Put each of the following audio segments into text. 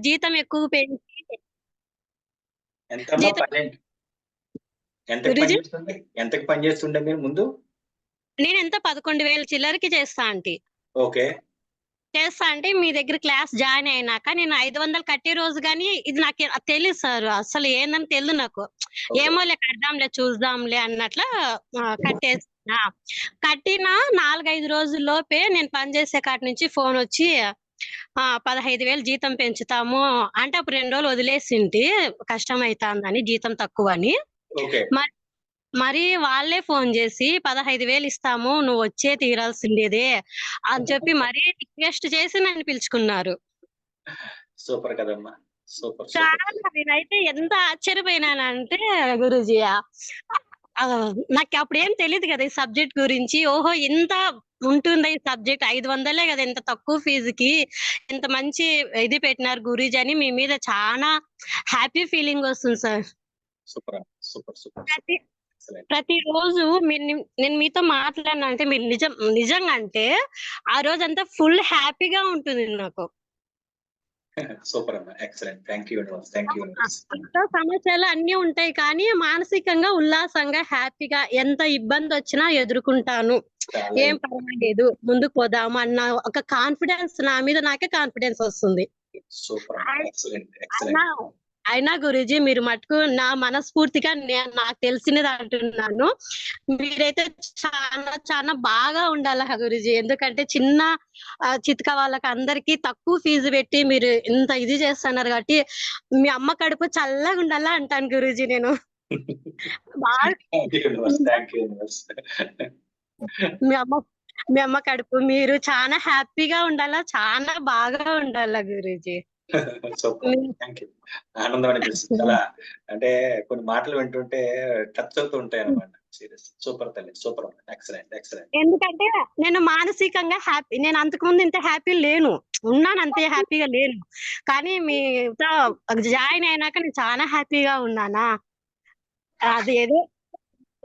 జీతం ఎక్కువ పెంచి ఎంతకి పని చేస్తుండే? మీరు ముందు? నేను ఎంత? పదకొండు వేల చిల్లరకి చేస్తా ఆంటీ. ఓకే. చేస్తా అంటే మీ దగ్గర క్లాస్ జాయిన్ అయినాక నేను ఐదు వందలు కట్టే రోజు కానీ ఇది నాకు తెలియదు సార్. అసలు ఏందని తెలియదు నాకు. ఓకే. ఏమోలే కడదాంలే చూద్దాంలే అన్నట్ల ఆ, కట్టేస్తున్నా. కట్టిన నాలుగైదు రోజుల లోపే నేను పనిచేసే కాటి నుంచి ఫోన్ వచ్చి ఆ పదహైదు వేలు జీతం పెంచుతాము. అంటే అప్పుడు రెండు రోజులు వదిలేసింటి కష్టం అవుతుందని జీతం తక్కువ అని మరి మరి వాళ్ళే ఫోన్ చేసి పదహైదు వేలు ఇస్తాము నువ్వు వచ్చే తీరాల్సిందేదే అని చెప్పి మరీ రిక్వెస్ట్ చేసి నన్ను పిలుచుకున్నారు. సూపర్ కదమ్మా. చాలా నేనైతే ఎంత ఆశ్చర్యపోయినానంటే గురుజీ ఆ, నాకు అప్పుడు ఏం తెలియదు కదా ఈ సబ్జెక్ట్ గురించి. ఓహో ఇంత ఉంటుందా ఈ సబ్జెక్ట్? ఐదు వందలే కదా ఇంత తక్కువ ఫీజుకి. ఇంత మంచి ఇది పెట్టినారు గురూజీ అని మీ మీద చాలా హ్యాపీ ఫీలింగ్ వస్తుంది సార్. Super super super. ప్రతి ఎక్సలెంట్. ప్రతి రోజు మీరు ని- నేను మీతో మాట్లాడినా అంటే మీరు నిజం నిజంగా అంటే ఆ రోజు అంతా ఫుల్ హ్యాపీగా ఉంటుంది నాకు. సూపర్ అమ్మా excellent. Thank you universe thank you సమస్యలు అన్ని ఉంటాయి కానీ మానసికంగా ఉల్లాసంగా హ్యాపీగా ఎంత ఇబ్బంది వచ్చినా ఎదుర్కొంటాను. ఏం పర్వాలేదు ముందుకు పోదాము అన్న ఒక కాన్ఫిడెన్స్ నా మీద నాకే కాన్ఫిడెన్స్ వస్తుంది. Super excellent excellent. అయినా గురూజీ మీరు మటుకు నా మనస్ఫూర్తిగా నే- నాకు తెలిసినది అంటున్నాను. మీరైతే చాలా చాలా బాగా ఉండాలి గురూజీ. ఎందుకంటే చిన్న చితక వాళ్ళకి అందరికి తక్కువ ఫీజు పెట్టి మీరు ఇంత ఇది చేస్తున్నారు కాబట్టి మీ అమ్మ కడుపు చల్లగా ఉండాలా అంటాను గురూజీ నేను. మీ అమ్మ మీ అమ్మ కడుపు మీరు చాలా హ్యాపీగా ఉండాలా చాలా బాగా ఉండాలా గురూజీ. థ్యాంక్ యూ ఆనందం అనిపిస్తుంది చాలా అంటే కొన్ని మాటలు వింటుంటే టచ్ అవుతూ ఉంటాయి అనమాట సీరియస్ సూపర్ తల్లి సూపర్ ఎక్సలెంట్ ఎక్సలెంట్ ఎందుకంటే నేను మానసికంగా హ్యాపీ నేను అంతకుముందు ఇంత హ్యాపీ లేను. ఉన్నాను అంతే హ్యాపీగా లేను. కానీ మీతో జాయిన్ అయినాక నేను చాలా హ్యాపీగా ఉన్నానా? అది ఏదో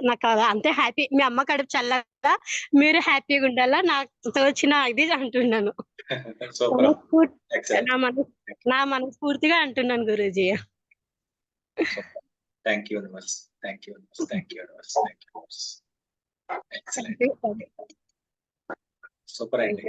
నాకు అంతే హ్యాపీ. మీ అమ్మ కడుపు చల్లగా మీరు హ్యాపీగా ఉండాలా? నాకు తోచిన ఇది అంటున్నాను. నా మనస్ నా మనస్ఫూర్తిగా అంటున్నాను guruji. Thank you universe thank you universe thank you universe thank you universe excellent. Super అండి.